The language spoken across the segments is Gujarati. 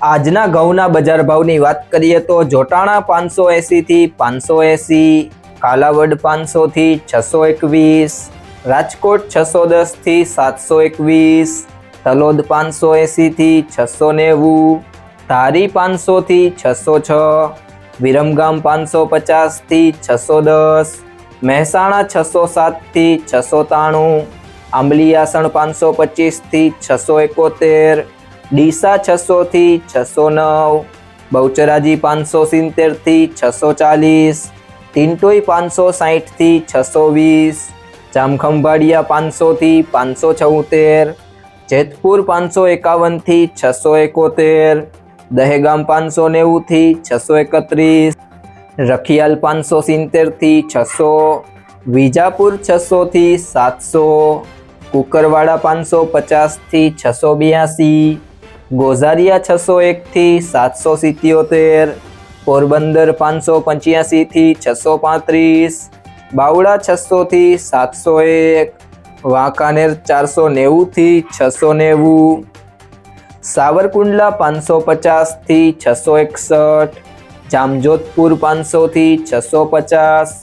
આજના ઘઉંના બજાર ભાવની વાત કરીએ તો જોટાણા પાંચસો એંસીથી પાંચસો એંસી, કાલાવડ પાંચસોથી છસો એકવીસ, રાજકોટ છસો દસથી સાતસો એકવીસ, તલોદ પાંચસો એંસીથી છસો નેવું, ધારી પાંચસોથી છસો છ, વિરમગામ પાંચસો પચાસથી છસો દસ, મહેસાણા છસો સાતથી છસો ત્રાણું આંબલીયાસણ પાંચસો પચીસથી છસો એકોતેર ડીસા છસોથી છસો નવ બહુચરાજી પાંચસો સિત્તેરથી છસો ચાલીસ ટીન્ટોઈ પાંચસો સાહીઠથી છસો વીસ, જામખંભાળિયા પાંચસોથી પાંચસો છોતેર જેતપુર પાંચસો એકાવનથી છસો એકોતેર, દહેગામ પાંચસો નેવુંથી છસો એકત્રીસ, રખિયાલ પાંચસો સિત્તેરથી છસો, વિજાપુર છસોથી સાતસો, કુકરવાડા પાંચસો પચાસથી છસો બ્યાસી ગોઝારિયા છસો એકથી સાતસો સિત્યોતેર, પોરબંદર પાંચસો પંચ્યાસીથી છસો પાંત્રીસ, બાવળા છસોથી સાતસો એક, વાંકાનેર ચારસો નેવુંથી છસો નેવું, સાવરકુંડલા પાંચસો પચાસથી છસો એકસઠ, જામજોધપુર પાંચસોથી છસો પચાસ,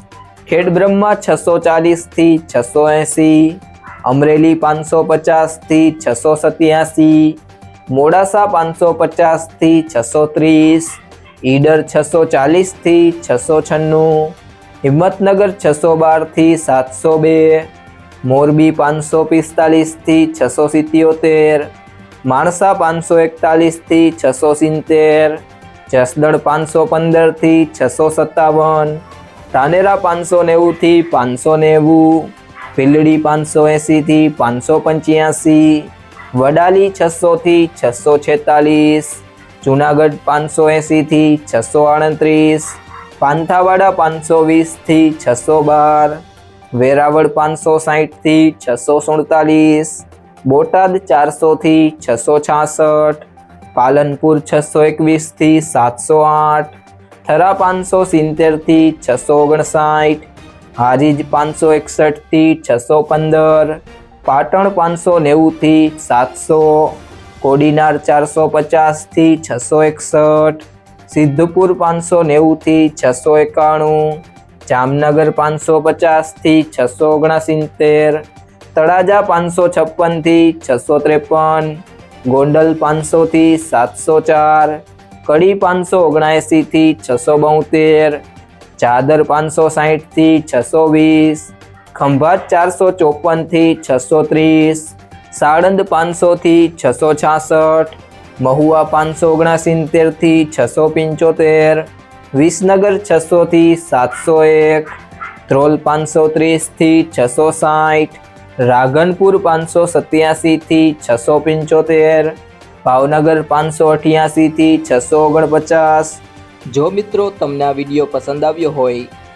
ખેડબ્રહ્મા છસો ચાલીસથી છસો એંસી, અમરેલી પાંચસો પચાસથી છસો સત્યાસી મોડાસા પાંચસો પચાસથી છસો ત્રીસ, ઈડર છસો ચાલીસથી છસો છન્નું, હિંમતનગર છસો બારથી સાતસો બે, મોરબી પાંચસો પિસ્તાલીસથી છસો સિત્યોતેર, માણસા પાંચસો એકતાલીસથી છસો સિત્તેર, જસદણ પાંચસો પંદરથી છસો સત્તાવન, ધાનેરા પાંચસો નેવુંથી પાંચસો નેવું ભીલડી પાંચસો એંસીથી પાંચસો પંચ્યાસી વડાલી છસોથી છસો છેતાલીસ, જુનાગઢ પાંચસો એંસીથી છસો આડત્રીસ, પાંથાવાડા પાંચસો વીસથી છસો બાર, વેરાવળ પાંચસો સાહીઠથી છસો સુડતાલીસ, બોટાદ ચારસોથી છસો છાસઠ, પાલનપુર છસો એકવીસથી સાતસો આઠ, થરા પાંચસો સિત્તેરથી છસો ઓગણસાઠ હારીજ પાંચસો એકસઠથી છસો પંદર પાટણ પાંચસો નેવુંથી સાતસો, કોડીનાર ચારસો પચાસથી છસો એકસઠ, સિદ્ધપુર પાંચસો નેવુંથી છસો એકાણું, જામનગર પાંચસો પચાસથી છસો ઓગણસિત્તેર, તળાજા પાંચસો છપ્પનથી છસો ત્રેપન, ગોંડલ પાંચસોથી સાતસો ચાર, કડી પાંચસો ઓગણએંસીથી છસો બોતેર, ચાદર પાંચસો સાહીઠથી છસો વીસ ખંભાત ચારસો ચોપનથી છસો ત્રીસ, સાળંદ પાંચસોથી છસો છાસઠ, મહુવા પાંચસો ઓગણસિત્તેરથી છસો પંચોતેર, વિસનગર છસોથી સાતસો એક, ધ્રોલ પાંચસો ત્રીસથી છસો સાઠ રાધનપુર પાંચસો સત્યાસીથી છસો પંચોતેર, ભાવનગર પાંચસો અઠ્યાસીથી છસો ઓગણપચાસ. જો મિત્રો તમને આ વીડિયો પસંદ આવ્યો હોય